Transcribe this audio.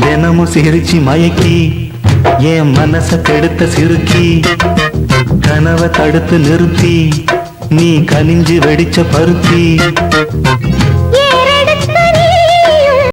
தினமும் சிரிச்சு மயக்கி என் மனச கெடுத்த சிறுக்கி கனவை தடுத்து நிறுத்தி நீ கனிஞ்சு வெடிச்ச பருத்தி.